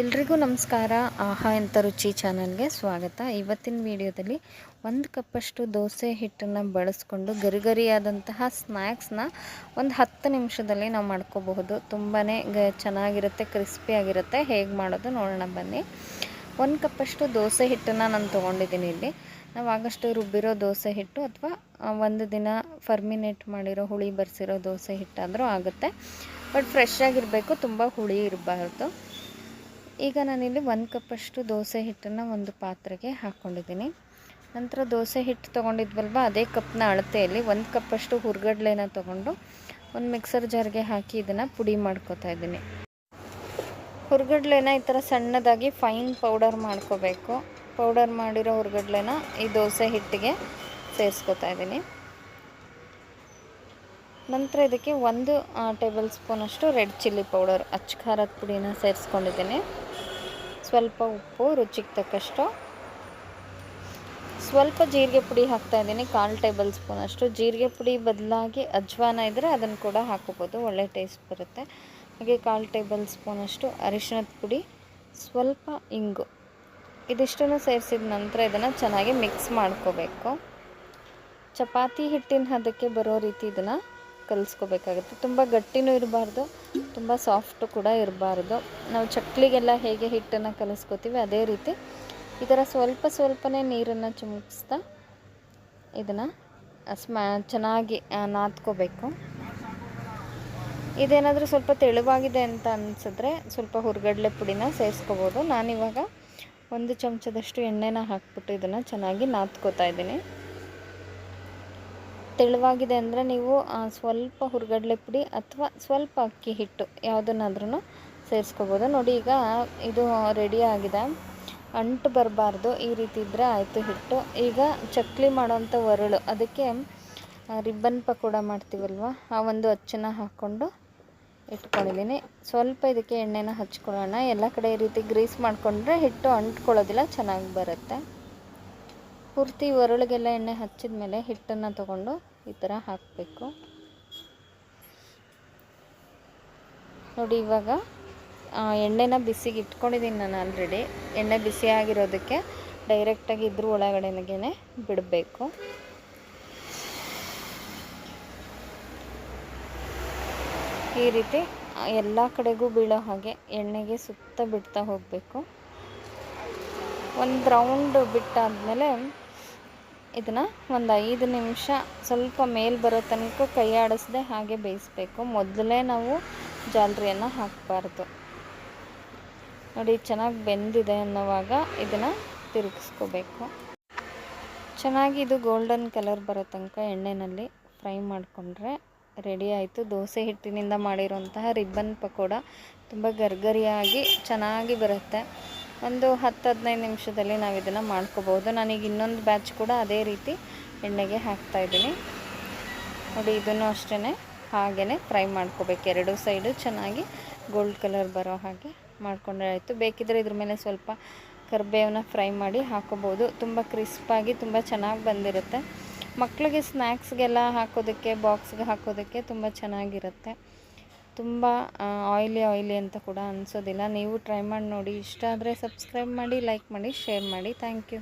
ಎಲ್ರಿಗೂ ನಮಸ್ಕಾರ. ಆಹಾ ಅಂತ ರುಚಿ ಚಾನಲ್ಗೆ ಸ್ವಾಗತ. ಇವತ್ತಿನ ವಿಡಿಯೋದಲ್ಲಿ ಒಂದು ಕಪ್ಪಷ್ಟು ದೋಸೆ ಹಿಟ್ಟನ್ನು ಬಳಸ್ಕೊಂಡು ಗರಿಗರಿಯಾದಂತಹ ಸ್ನ್ಯಾಕ್ಸ್ನ ಒಂದು ಹತ್ತು ನಿಮಿಷದಲ್ಲಿ ನಾವು ಮಾಡ್ಕೋಬಹುದು. ತುಂಬಾ ಗ ಚೆನ್ನಾಗಿರುತ್ತೆ ಕ್ರಿಸ್ಪಿಯಾಗಿರುತ್ತೆ ಹೇಗೆ ಮಾಡೋದು ನೋಡೋಣ ಬನ್ನಿ. ಒಂದು ಕಪ್ಪಷ್ಟು ದೋಸೆ ಹಿಟ್ಟನ್ನು ನಾನು ತೊಗೊಂಡಿದ್ದೀನಿ ಇಲ್ಲಿ. ನಾವು ಆಗಷ್ಟು ರುಬ್ಬಿರೋ ದೋಸೆ ಹಿಟ್ಟು ಅಥವಾ ಒಂದು ದಿನ ಫರ್ಮಿನೇಟ್ ಮಾಡಿರೋ ಹುಳಿ ಬರೆಸಿರೋ ದೋಸೆ ಹಿಟ್ಟಾದರೂ ಆಗುತ್ತೆ. ಬಟ್ ಫ್ರೆಶ್ ಆಗಿರಬೇಕು, ತುಂಬ ಹುಳಿ ಇರಬಾರ್ದು. ಈಗ ನಾನಿಲ್ಲಿ ಒಂದು ಕಪ್ಪಷ್ಟು ದೋಸೆ ಹಿಟ್ಟನ್ನು ಒಂದು ಪಾತ್ರೆಗೆ ಹಾಕ್ಕೊಂಡಿದ್ದೀನಿ. ನಂತರ ದೋಸೆ ಹಿಟ್ಟು ತೊಗೊಂಡಿದ್ವಲ್ವ, ಅದೇ ಕಪ್ನ ಅಳತೆಯಲ್ಲಿ ಒಂದು ಕಪ್ಪಷ್ಟು ಹುರ್ಗಡ್ಲೆನ ತೊಗೊಂಡು ಒಂದು ಮಿಕ್ಸರ್ ಜಾರ್ಗೆ ಹಾಕಿ ಇದನ್ನು ಪುಡಿ ಮಾಡ್ಕೋತಾ ಇದ್ದೀನಿ. ಹುರ್ಗಡ್ಲೆನ ಈ ಥರ ಸಣ್ಣದಾಗಿ ಫೈನ್ ಪೌಡರ್ ಮಾಡ್ಕೋಬೇಕು. ಪೌಡರ್ ಮಾಡಿರೋ ಹುರ್ಗಡ್ಲೆನ ಈ ದೋಸೆ ಹಿಟ್ಟಿಗೆ ಸೇರಿಸ್ಕೊತಾ ಇದ್ದೀನಿ. ನಂತರ ಇದಕ್ಕೆ ಒಂದು ಟೇಬಲ್ ಸ್ಪೂನಷ್ಟು ರೆಡ್ ಚಿಲ್ಲಿ ಪೌಡರ್ ಅಚ್ಚ ಖಾರದ ಪುಡಿನ ಸೇರಿಸ್ಕೊಂಡಿದ್ದೀನಿ. ಸ್ವಲ್ಪ ಉಪ್ಪು, ರುಚಿಗೆ ತಕ್ಕಷ್ಟು. ಸ್ವಲ್ಪ ಜೀರಿಗೆ ಪುಡಿ ಹಾಕ್ತಾ ಇದ್ದೀನಿ, ಕಾಲು ಟೇಬಲ್ ಸ್ಪೂನ್ ಅಷ್ಟು. ಜೀರಿಗೆ ಪುಡಿ ಬದಲಾಗಿ ಅಜ್ವಾನ ಇದ್ದರೆ ಅದನ್ನು ಕೂಡ ಹಾಕೋಬೋದು, ಒಳ್ಳೆ ಟೇಸ್ಟ್ ಬರುತ್ತೆ. ಹಾಗೆ ಕಾಲು ಟೇಬಲ್ ಸ್ಪೂನ್ ಅಷ್ಟು ಅರಿಶಿಣದ ಪುಡಿ, ಸ್ವಲ್ಪ ಇಂಗು. ಇದಿಷ್ಟನ್ನು ಸೇರಿಸಿದ ನಂತರ ಇದನ್ನು ಚೆನ್ನಾಗಿ ಮಿಕ್ಸ್ ಮಾಡ್ಕೋಬೇಕು. ಚಪಾತಿ ಹಿಟ್ಟಿನ ಹದಕ್ಕೆ ಬರೋ ರೀತಿ ಇದನ್ನು ಕಲಿಸ್ಕೋಬೇಕಾಗುತ್ತೆ. ತುಂಬ ಗಟ್ಟಿನೂ ಇರಬಾರ್ದು, ತುಂಬ ಸಾಫ್ಟು ಕೂಡ ಇರಬಾರ್ದು. ನಾವು ಚಕ್ಲಿಗೆಲ್ಲ ಹೇಗೆ ಹಿಟ್ಟನ್ನು ಕಲಿಸ್ಕೋತೀವಿ ಅದೇ ರೀತಿ. ಈ ಥರ ಸ್ವಲ್ಪ ಸ್ವಲ್ಪನೇ ನೀರನ್ನು ಚುಮುಕ್ಸ್ತಾ ಇದನ್ನು ಸ್ಮ, ಚೆನ್ನಾಗಿ ನಾದ್ಕೋಬೇಕು. ಇದೇನಾದರೂ ಸ್ವಲ್ಪ ತೆಳುವಾಗಿದೆ ಅಂತ ಅನಿಸಿದ್ರೆ ಸ್ವಲ್ಪ ಹುರ್ಗಡ್ಲೆ ಪುಡಿನ ಸೇರಿಸ್ಕೋಬೋದು. ನಾನಿವಾಗ ಒಂದು ಚಮಚದಷ್ಟು ಎಣ್ಣೆನ ಹಾಕ್ಬಿಟ್ಟು ಇದನ್ನು ಚೆನ್ನಾಗಿ ನಾದ್ಕೋತಾ ಇದ್ದೀನಿ. ತೆಳುವಾಗಿದೆ ಅಂದರೆ ನೀವು ಸ್ವಲ್ಪ ಹುರ್ಗಡ್ಲೆ ಪುಡಿ ಅಥವಾ ಸ್ವಲ್ಪ ಅಕ್ಕಿ ಹಿಟ್ಟು ಯಾವುದನ್ನಾದ್ರೂ ಸೇರಿಸ್ಕೋಬೋದು. ನೋಡಿ ಈಗ ಇದು ರೆಡಿ ಆಗಿದೆ. ಅಂಟು ಬರಬಾರ್ದು, ಈ ರೀತಿ ಇದ್ದರೆ ಆಯಿತು ಹಿಟ್ಟು. ಈಗ ಚಕ್ಲಿ ಮಾಡೋವಂಥ ಒರಳು, ಅದಕ್ಕೆ ರಿಬ್ಬನ್ ಪಕೋಡ ಮಾಡ್ತೀವಲ್ವ, ಆ ಒಂದು ಅಚ್ಚನ್ನು ಹಾಕ್ಕೊಂಡು ಇಟ್ಕೊಂಡಿದ್ದೀನಿ. ಸ್ವಲ್ಪ ಇದಕ್ಕೆ ಎಣ್ಣೆನ ಹಚ್ಕೊಳ್ಳೋಣ. ಎಲ್ಲ ಕಡೆ ಈ ರೀತಿ ಗ್ರೀಸ್ ಮಾಡಿಕೊಂಡ್ರೆ ಹಿಟ್ಟು ಅಂಟ್ಕೊಳ್ಳೋದಿಲ್ಲ, ಚೆನ್ನಾಗಿ ಬರುತ್ತೆ. ಪೂರ್ತಿ ಒರಳಿಗೆಲ್ಲ ಎಣ್ಣೆ ಹಚ್ಚಿದ ಮೇಲೆ ಹಿಟ್ಟನ್ನು ತಗೊಂಡು ಈ ಥರ ಹಾಕಬೇಕು. ನೋಡಿ, ಇವಾಗ ಎಣ್ಣೆನ ಬಿಸಿಗೆ ಇಟ್ಕೊಂಡಿದ್ದೀನಿ ನಾನು ಆಲ್ರೆಡಿ ಎಣ್ಣೆ ಬಿಸಿ ಆಗಿರೋದಕ್ಕೆ ಡೈರೆಕ್ಟಾಗಿ ಇದ್ರ ಒಳಗಡೆಗೆ ಬಿಡಬೇಕು. ಈ ರೀತಿ ಎಲ್ಲ ಕಡೆಗೂ ಬೀಳೋ ಹಾಗೆ ಎಣ್ಣೆಗೆ ಸುತ್ತ ಬಿಡ್ತಾ ಹೋಗಬೇಕು. ಒಂದು ರೌಂಡ್ ಬಿಟ್ಟಾದಮೇಲೆ ಇದನ್ನು ಒಂದು ಐದು ನಿಮಿಷ ಸ್ವಲ್ಪ ಮೇಲೆ ಬರೋ ತನಕ ಕೈ ಆಡಿಸ್ದೆ ಹಾಗೆ ಬೇಯಿಸ್ಬೇಕು. ಮೊದಲೇ ನಾವು ಜಾಲರಿಯನ್ನು ಹಾಕಬಾರ್ದು. ನೋಡಿ, ಚೆನ್ನಾಗಿ ಬೆಂದಿದೆ ಅನ್ನೋವಾಗ ಇದನ್ನು ತಿರುಗಿಸ್ಕೋಬೇಕು. ಚೆನ್ನಾಗಿ ಇದು ಗೋಲ್ಡನ್ ಕಲರ್ ಬರೋ ತನಕ ಎಣ್ಣೆಯಲ್ಲಿ ಫ್ರೈ ಮಾಡಿಕೊಂಡ್ರೆ ರೆಡಿ ಆಯಿತು. ದೋಸೆ ಹಿಟ್ಟಿನಿಂದ ಮಾಡಿರುವಂತಹ ರಿಬ್ಬನ್ ಪಕೋಡ ತುಂಬ ಗರ್ಗರಿಯಾಗಿ ಚೆನ್ನಾಗಿ ಬರುತ್ತೆ. ಒಂದು ಹತ್ತು ಹದಿನೈದು ನಿಮಿಷದಲ್ಲಿ ನಾವು ಇದನ್ನು ಮಾಡ್ಕೋಬೋದು ನನಗೆ ಇನ್ನೊಂದು ಬ್ಯಾಚ್ ಕೂಡ ಅದೇ ರೀತಿ ಎಣ್ಣೆಗೆ ಹಾಕ್ತಾ ಇದ್ದೀನಿ. ನೋಡಿ, ಇದನ್ನು ಅಷ್ಟೇ ಹಾಗೇ ಫ್ರೈ ಮಾಡ್ಕೋಬೇಕು. ಎರಡು ಸೈಡು ಚೆನ್ನಾಗಿ ಗೋಲ್ಡ್ ಕಲರ್ ಬರೋ ಹಾಗೆ ಮಾಡ್ಕೊಂಡ್ರೆ ಆಯಿತು. ಬೇಕಿದ್ದರೆ ಇದ್ರ ಮೇಲೆ ಸ್ವಲ್ಪ ಕರ್ಬೇವನ್ನ ಫ್ರೈ ಮಾಡಿ ಹಾಕೋಬೋದು ತುಂಬ ಕ್ರಿಸ್ಪಾಗಿ, ತುಂಬ ಚೆನ್ನಾಗಿ ಬಂದಿರುತ್ತೆ. ಮಕ್ಕಳಿಗೆ ಸ್ನ್ಯಾಕ್ಸ್ಗೆಲ್ಲ ಹಾಕೋದಕ್ಕೆ, ಬಾಕ್ಸ್ಗೆ ಹಾಕೋದಕ್ಕೆ ತುಂಬ ಚೆನ್ನಾಗಿರುತ್ತೆ. ತುಂಬ ಆಯಿಲಿ ಆಯಿಲಿ ಅಂತ ಕೂಡ ಅನಿಸೋದಿಲ್ಲ. ನೀವು ಟ್ರೈ ಮಾಡಿ ನೋಡಿ. ಇಷ್ಟ ಆದರೆ ಸಬ್ಸ್ಕ್ರೈಬ್ ಮಾಡಿ ಲೈಕ್ ಮಾಡಿ ಶೇರ್ ಮಾಡಿ. Thank you